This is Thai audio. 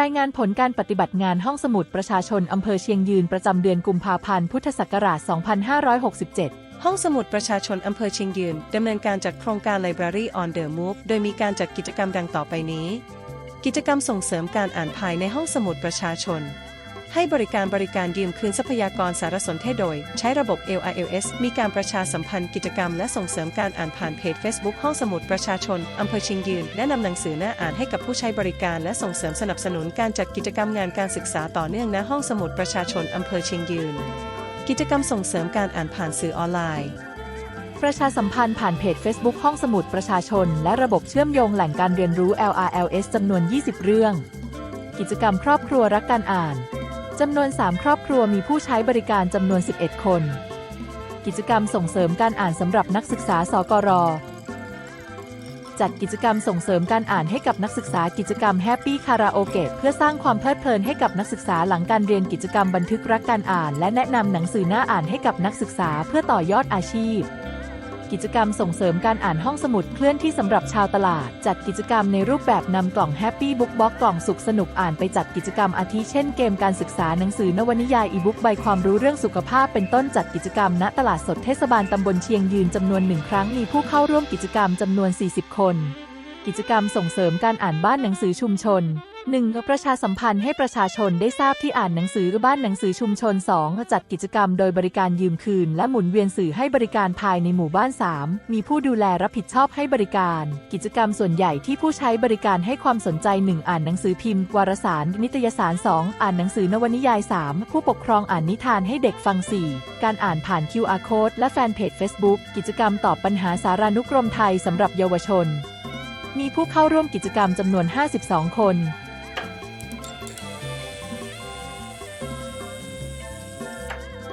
รายงานผลการปฏิบัติงานห้องสมุดประชาชนอำเภอเชียงยืนประจำเดือนกุมภาพันธ์พุทธศักราช 2567 ห้องสมุดประชาชนอำเภอเชียงยืนดำเนินการจัดโครงการ Library on the Move โดยมีการจัดกิจกรรมดังต่อไปนี้ กิจกรรมส่งเสริมการอ่านภายในห้องสมุดประชาชน ให้บริการบริการยืมคืนทรัพยากรสารสนเทศโดย ใช้ระบบ LILS มีการประชาสัมพันธ์กิจกรรมและส่งเสริมการอ่านผ่านเพจ Facebook ห้องสมุดประชาชนอำเภอชียงยืนแนะนำหนังสือหน้าอ่านให้กับผู้ใช้บริการและส่งเสริมสนับสนุนการจัดกิจกรรมงานการศึกษาต่อเนื่องณห้องสมุดประชาชนอำเภอชียงยืน กิจกรรมส่งเสริมการอ่านผ่านสื่อออนไลน์ประชาสัมพันธ์ผ่านเพจ Facebook ห้องสมุดประชาชน และระบบเชื่อมโยงแหล่งการเรียนรู้ LRLS จำนวน 20 เรื่อง กิจกรรมครอบครัวรักการอ่าน จำนวน 3 ครอบครัวมีผู้ใช้บริการจำนวน 11 คน กิจกรรมส่งเสริมการอ่านสำหรับนักศึกษาสกรจัดกิจกรรมส่งเสริมการอ่านให้กับนักศึกษากิจกรรม Happy Karaoke เพื่อสร้างความเพลิดเพลินให้กับนักศึกษาหลังการเรียนกิจกรรมบันทึกรักการอ่าน และแนะนำหนังสือหน้าอ่านให้กับนักศึกษาเพื่อต่อยอดอาชีพ กิจกรรมส่งเสริมการอ่านห้องสมุดเคลื่อนที่สำหรับชาวตลาด จัดกิจกรรมในรูปแบบนำกล่อง Happy Book Box กล่องสุขสนุกอ่านไปจัดกิจกรรมอาทิเช่นเกมการศึกษาหนังสือนวนิยายอีบุ๊กใบความรู้เรื่องสุขภาพเป็นต้นจัดกิจกรรม ณตลาดสดเทศบาลตำบลเชียงยืนจำนวนหนึ่งครั้งมีผู้เข้าร่วมกิจกรรมจำนวน 40 คน กิจกรรมส่งเสริมการอ่านบ้านหนังสือชุมชน 1. ประชาสัมพันธ์ให้ประชาชนได้ทราบที่อ่านหนังสือบ้านหนังสือชุมชน 2. จัดกิจกรรมโดยบริการยืมคืน และหมุนเวียนสื่อให้บริการภายในหมู่บ้าน 3. มีผู้ดูแลรับผิดชอบให้บริการ กิจกรรมส่วนใหญ่ที่ผู้ใช้บริการให้ความสนใจ 1. อ่านหนังสือพิมพ์ วารสาร นิตยสาร 2. อ่านหนังสือนวนิยาย 3. ผู้ปกครองอ่านนิทานให้เด็กฟัง 4. การอ่านผ่าน QR code และแฟนเพจ Facebook กิจกรรมตอบปัญหาสารานุกรมไทยสำหรับเยาวชน มีผู้เข้าร่วมกิจกรรมจำนวน 52 คน